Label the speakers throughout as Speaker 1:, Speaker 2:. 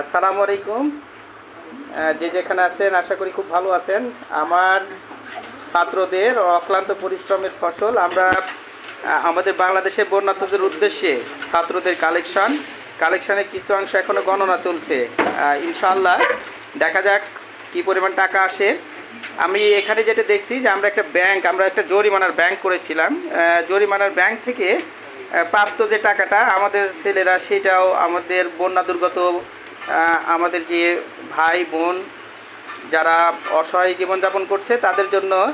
Speaker 1: আসসালামু আলাইকুম। যে যেখানে আছেন, আশা করি খুব ভালো আছেন। আমার ছাত্রদের অক্লান্ত পরিশ্রমের ফসল, আমরা আমাদের বাংলাদেশের বন্যাতদের উদ্দেশ্যে ছাত্রদের কালেকশন, কালেকশনের কিছু অংশ এখনও গণনা চলছে। ইনশাল্লাহ দেখা যাক কি পরিমাণ টাকা আসে। আমি এখানে যেটা দেখছি যে আমরা একটা ব্যাংক, আমরা একটা জরিমানার ব্যাংক করেছিলাম। জরিমানার ব্যাংক থেকে প্রাপ্ত যে টাকাটা আমাদের ছেলেরা, সেটাও আমাদের বন্যা দুর্গত আমাদের যে ভাই, বোন যারা অসহায় জীবনযাপন করছে, তাদের জন্য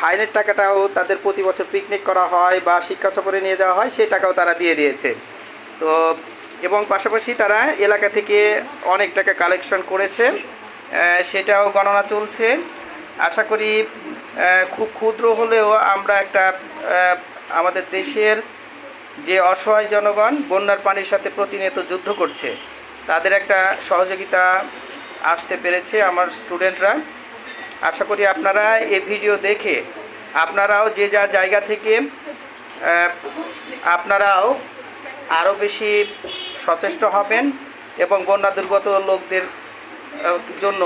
Speaker 1: ফাইনের টাকাটাও তাদের প্রতি বছর পিকনিক করা হয় বা শিক্ষা সফরে নিয়ে যাওয়া হয়, সেই টাকাও তারা দিয়ে দিয়েছে। তো, এবং পাশাপাশি তারা এলাকা থেকে অনেক টাকা কালেকশন করেছে। সেটাও গণনা চলছে। আশা করি খুব ক্ষুদ্র হলেও আমরা একটা আমাদের দেশের যে অসহায় জনগণ, বন্যার পানির সাথে প্রতিনিয়ত যুদ্ধ করছে। তাদের একটা সহযোগিতা আসতে পেরেছে আমার স্টুডেন্টরা। আশা করি আপনারা এই ভিডিও দেখে আপনারাও যে যার জায়গা থেকে আপনারাও আরও বেশি সচেষ্ট হবেন এবং বন্যা দুর্গত লোকদের জন্য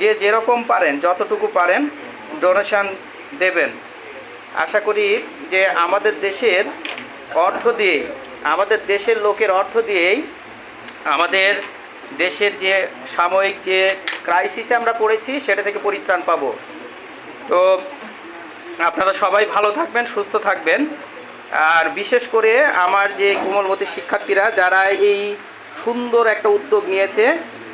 Speaker 1: যে যেরকম পারেন, যতটুকু পারেন ডোনেশন দেবেন। আশা করি যে আমাদের দেশের অর্থ দিয়ে, আমাদের দেশের লোকের অর্থ দিয়েই আমাদের দেশের যে সাময়িক যে ক্রাইসিসে আমরা পড়েছি, সেটা থেকে পরিত্রাণ পাব। তো আপনারা সবাই ভালো থাকবেন, সুস্থ থাকবেন। আর বিশেষ করে আমার যে কোমলমতি শিক্ষার্থীরা, যারা এই সুন্দর একটা উদ্যোগ নিয়েছে,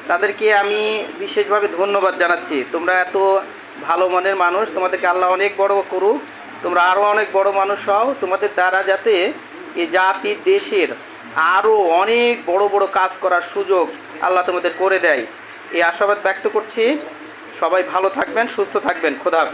Speaker 1: তাদেরকে আমি বিশেষভাবে ধন্যবাদ জানাচ্ছি। তোমরা এত ভালো মনের মানুষ, তোমাদেরকে আল্লাহ অনেক বড় করুক। তোমরা আরও অনেক বড় মানুষ হও। তোমাদের দ্বারা যাতে এই জাতির দেশের আরও অনেক বড় বড় কাজ করার সুযোগ আল্লাহ তোমাদের করে দেয়। এই আশাবাদ ব্যক্ত করছি। সবাই ভালো থাকবেন, সুস্থ থাকবেন। খোদা হাফেজ।